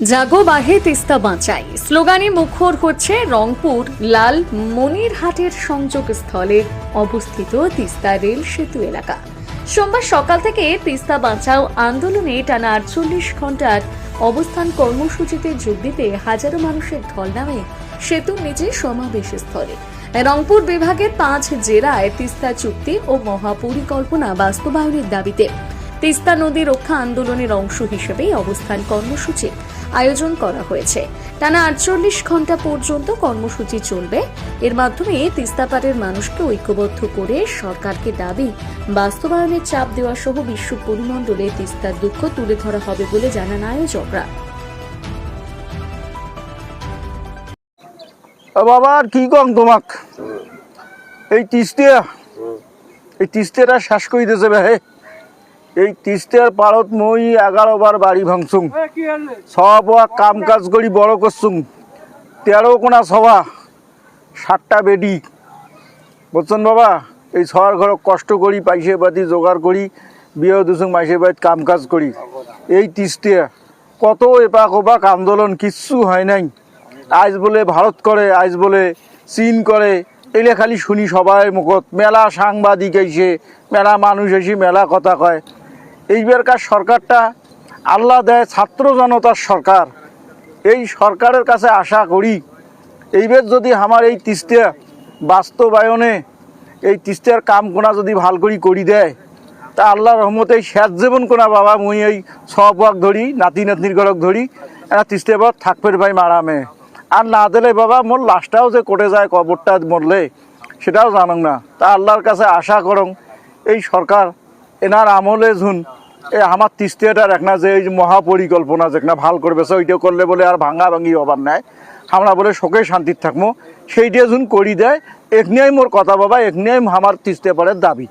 জাগো বাহে তিস্তা বাঁচাই। স্লোগানে মুখর হচ্ছে রংপুর। লাল মনিরহাটের সংযোগস্থলে অবস্থিত তিস্তা রেল সেতু এলাকা। সোমবার সকাল থেকে তিস্তা বাঁচাও আন্দোলনে টানা আটচল্লিশ ঘণ্টার অবস্থান কর্মসূচিতে যোগ দিতে হাজারো মানুষের ঢল নামে সেতুর নিচে সমাবেশ স্থলে রংপুর বিভাগের পাঁচ জেলায় তিস্তা চুক্তি ও মহাপরিকল্পনা বাস্তবায়নের দাবিতে তিস্তা নদী রক্ষা আন্দোলনের অংশ হিসেবে অবস্থান কর্মসূচি আয়োজন করা হয়েছে। টানা আটচল্লিশ ঘণ্টা পর্যন্ত কর্মসূচি চলবে। এর মাধ্যমে তিস্তাপাড়ের মানুষকে ঐক্যবদ্ধ করে সরকারকে দাবি, বাস্তবায়নের চাপ দেওয়া সহ বিশ্ব পরিমণ্ডলে তিস্তার দুঃখ তুলে ধরা হবে বলে জানান আয়োজকরা। বাবা, আর কি কম তোমাক? এই তিস্তিয়া, এই তিস্তিয়াটা শেষ করে দিয়েছে এই তিস্তিয়ার পারত মই এগারো বার বাড়ি ভাঙছুং। সব কাম কাজ করি বড় করছুং। তেরো কোনা সভা, সাতটা বেডি। বুঝছেন বাবা, এই সবার ঘর কষ্ট করি পাইসে পাতি জোগাড় করি, বিয়ে দুসুং মাইসে বাড়িতে কাম কাজ করি। এই তিস্তিয়া কত এপাক ওপাক আন্দোলন, কিচ্ছু হয় নাই। আজ বলে ভারত করে, আজ বলে চীন করে, এলে খালি শুনি সবাই মুখত। মেলা সাংবাদিক এসে মেলা মানুষ এসে মেলা কথা কয়। এইবারকার সরকারটা আল্লাহ দেয় ছাত্র জনতার সরকার। এই সরকারের কাছে আশা করি, এইবার যদি আমার এই তিস্তা বাস্তবায়নে, এই তিস্তার কাম কোনা যদি ভালো করি করি দেয়, তা আল্লাহ রহমতে এই শেষ জীবন কোনা বাবা মুই এই সবাক ধরি, নাতি নাতনির ঘরক ধরি তিস্তা পর থাকবে ভাই মারামে। আর না দিলে বাবা মোর লাশটাও যে কোটে যায়, কবরটা মরলে, সেটাও জানং না। তা আল্লাহর কাছে আশা করং, এই সরকার এনার আমলে ঝুন এ, আমার তিস্তিয়াটার এক না যে এই মহা মহাপরিকল্পনা না ভালো করবে ওইটা করলে বলে আর ভাঙা ভাঙি হবার নাই। আমরা বলে শোকে শান্তির থাকব। সেইটা যখন করি দেয় এক মোর কথা বাবা এক আমার তিস্তে পারে দাবি।